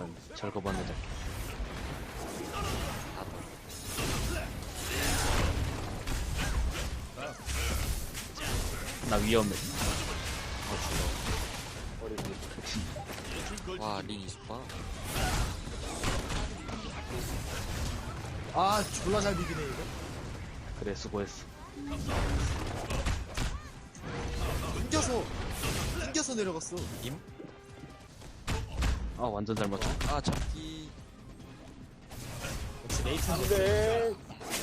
일단 절거반을 잡게 나 위험해. 와, 린 이스파. 아 졸라 잘 비비네 이거. 그래 수고했어. 튕겨서 튕겨서 내려갔어. 임? 아 완전 잘 맞춰 아, 잡기. 역시 레이튼 안돼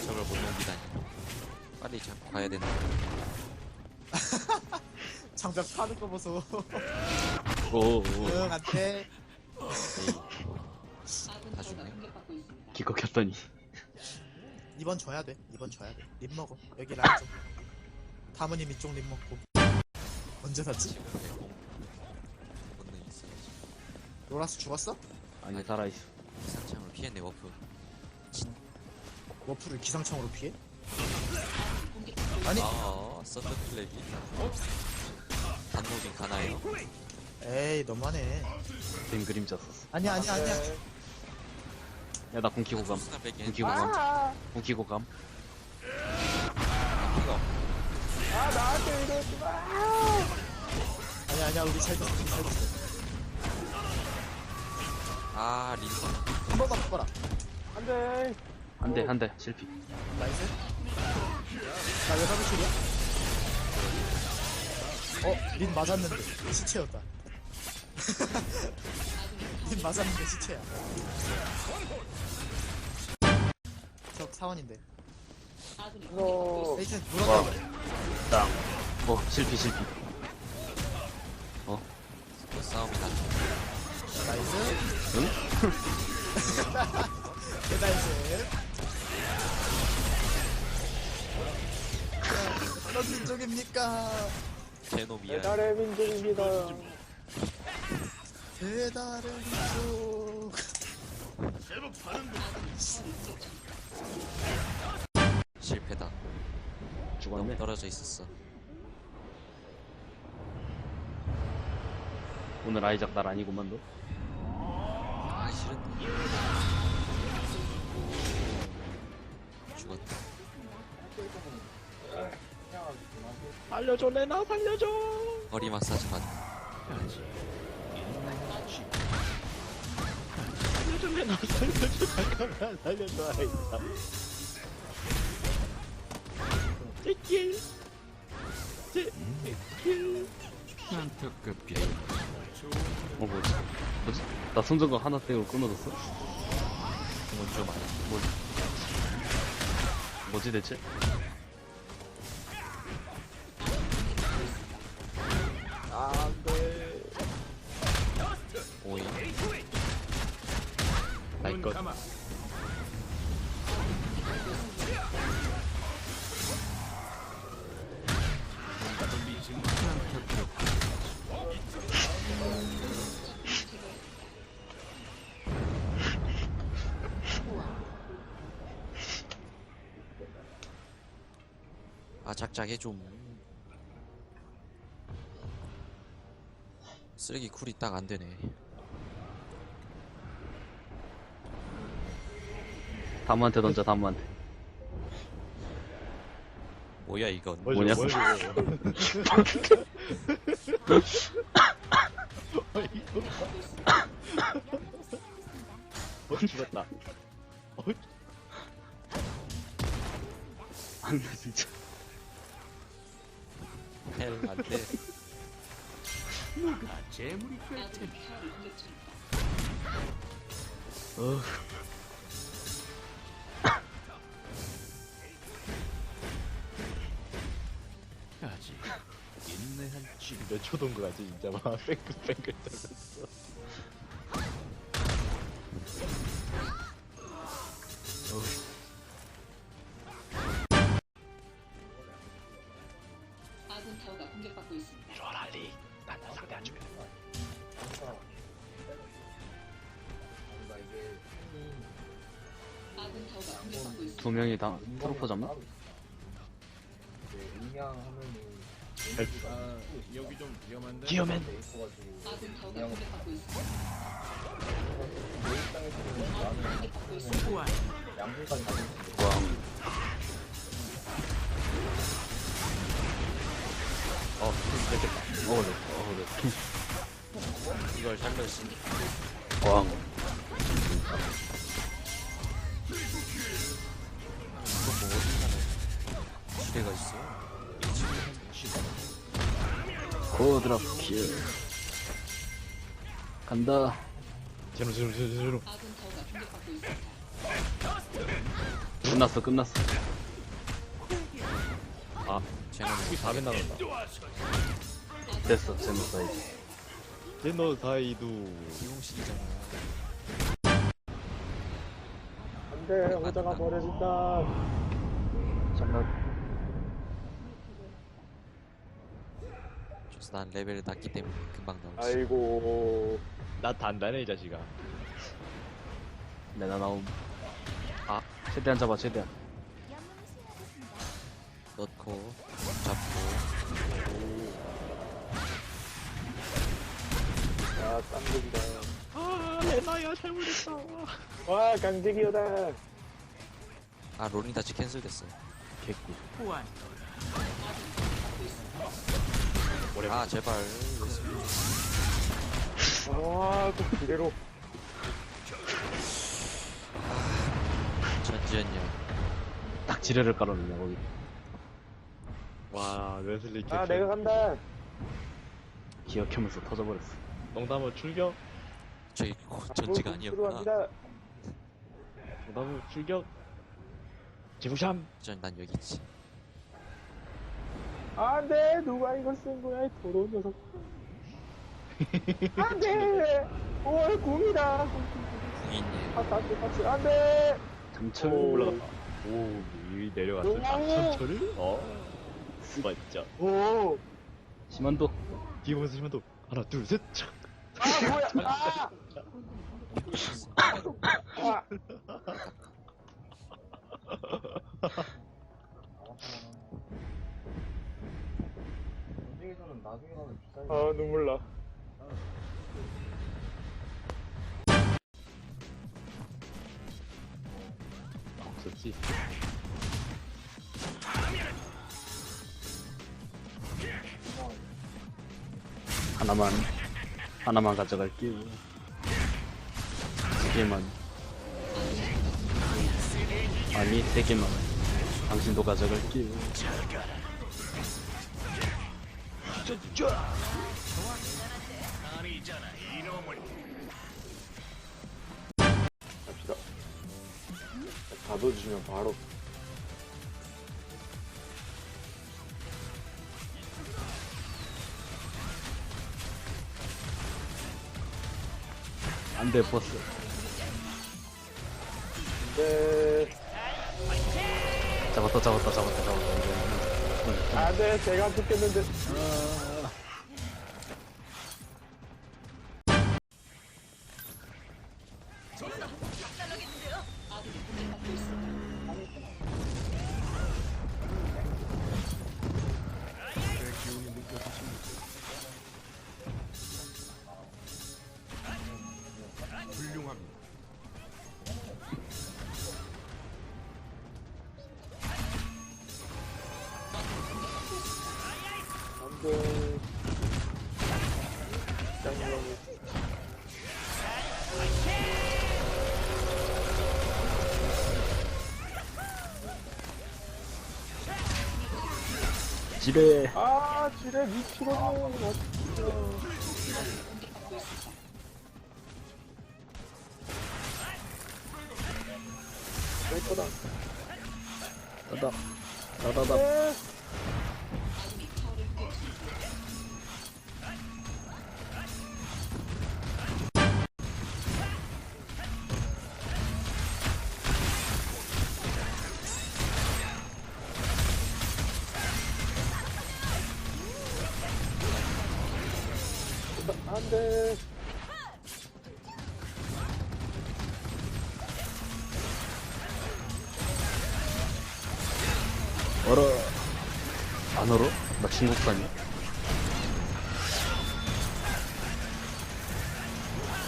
저걸 못 넘기다니. 빨리 잡고 가야 된다. 장벽 파는 거 보소 오 오 응 안돼 다 죽네. 기껏 켰더니 이번 줘야 돼 이번 줘야 돼립 먹어 여기 라인 좀 다무님 이쪽 립 먹고 언제 샀지? 지금. 로라스 죽었어? 아니 살아있어. 상창으로 피했네, 워프. 워프를 기상청으로 피해? 아니. 아, 썬더 플래기. 단무빙 가나요? 에이 너무하네. 뱀 그림자 썼어. 아니야 아니야 아니야. 야나 궁키고 감. 수나 빼기. 궁키고 감. 궁키고 감. 피가 없- 아 나한테 이러지 마 아니야 아니야 우리 잘 됐어 아, 린. 한 번만 뽑아라. 안 돼. 한 대 한 대 실패. 나이스. 나왜 사무실이야? 어? 린 맞았는데 시체였다. 린 맞았는데 시체야. 저 사원인데. 너 레이튼 와. 물었다. 이거 땅어 실패 실패. 그 싸움이 나. 나이스 응? 개나이스 어떤 민족입니까 제노미야. 배달의 민족입니다 배달의 민족 실패다. 죽었네 떨어져 있었어. 오늘 아이작 날 아니구만 너 아, 싫은데. 죽었다. 살려줘 레나 살려줘 허리 마사지 받. 살려줘 레나 살려줘 잠깐만 살려줘 아이다 제킬 제킬 어 뭐지? 뭐지? 나 손전등 하나 때문에 끊어졌어? 공은 좀 많아. 뭐지 뭐지 대체? 안돼 오인. 나이 것 아, 작작해 좀. 쓰레기 쿨이 딱 안 되네. 다무한테 던져 다무한테 뭐야 이건? 뭐냐? 어 몇초 동거 같지 진짜 막 뺑글뺑글 떨렸어 아군 타워가 공격받고 있습니다. 이리 나는 상대 안 주면 아군 타워가 공격받고 있습니다. 두 명이 다 트로퍼 잡나? 하면 아 여기 좀 위험한데 기어맨. 와. 어, 됐다. 어, 됐다. 어, 됐다. 이걸 살렸으니. 왕. 드랍 킬. 간다. 아군 타워가 공격받고 있습니다. 끝났어, 끝났어. 아, 쟤는 우리 4면 나눴다. 됐어, 제노 사이즈. 제노 사이도. 비용신이잖아. 안돼 호자가 버려진다 잠깐. 그래서 난 레벨을 낮기 때문에 금방 나오지. 아이고 나 단단해, 이 자식아. 내가 나옴. 아, 최대한 잡아, 최대한. 넣고 잡고 아 깜짝이다 아, 레나야, 잘못했다. 와 강제기어다 아 롤링 다치 캔슬됐어. 개꿀. 아 제발. 아또 그대로 전지현이야. 딱 지뢰를 깔아놓냐, 거기. 와, 웨슬리 아 캡. 내가 간다 기억하면서 터져버렸어. 농담은 출격. 저기 고- 전지가 아니었구나. 들어갑니다 농담은 출격. 제부샴. 전난 여기 있지. 안돼 누가 이걸 쓴 거야 이 더러운 녀석 안돼 오 궁이다 궁인님. 아 같이 같이 안돼 잠철 오. 올라갔다. 오, 위 내려갔어. 농담. 천천히? 어. 맞죠. 오아 심한도. 뒤에 보면서 심한도. 하나, 둘, 셋. 착. 뭐야 아 아. 눈물 나. 없었지. 하나만, 하나만 가져갈게요. 두 개만. 아니, 세 개만. 당신도 가져갈게요. 갑시 가둬주시면 바로. 안 돼, 버스. 네. 잡았다, 잡았다, 잡았다, 잡았다. 이거, 이거. 안 돼, 제가 붙겠는데. 아 지뢰. 아, 지뢰 미치겠네. 내 거다. 따다. 따다다. 안돼 얼어 안 얼어? 나 중국 간이야?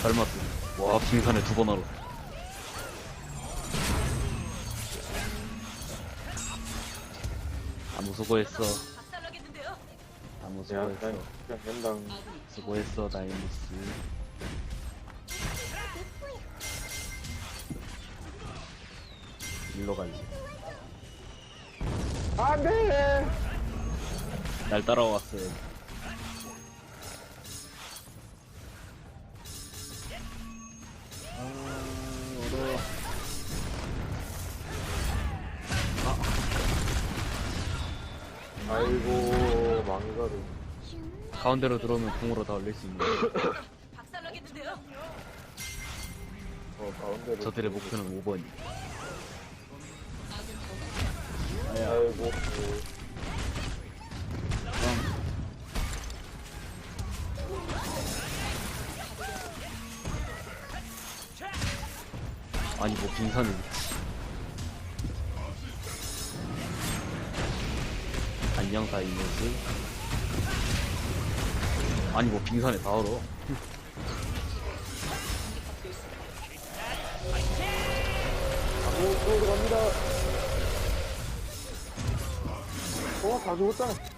닮았어 와 빙산에 두 번 얼어. 아 무수고했어. 수고했어. 그냥, 그냥 연당. 수고했어, 다이무스. 일로 갈지. 안 돼! 날 따라왔어요. 아, 어려워. 아이고, 망가를. 가운데로 들어오면 공으로 다 올릴 수 있는. 어, 가운데로. 저들의 목표는 5번이. 아이고, 아니, 뭐, 있지. 안녕, 다이무스. 아니, 뭐, 빙산에 다 얼어. 오, 들어갑니다. 어, 다 죽었잖아.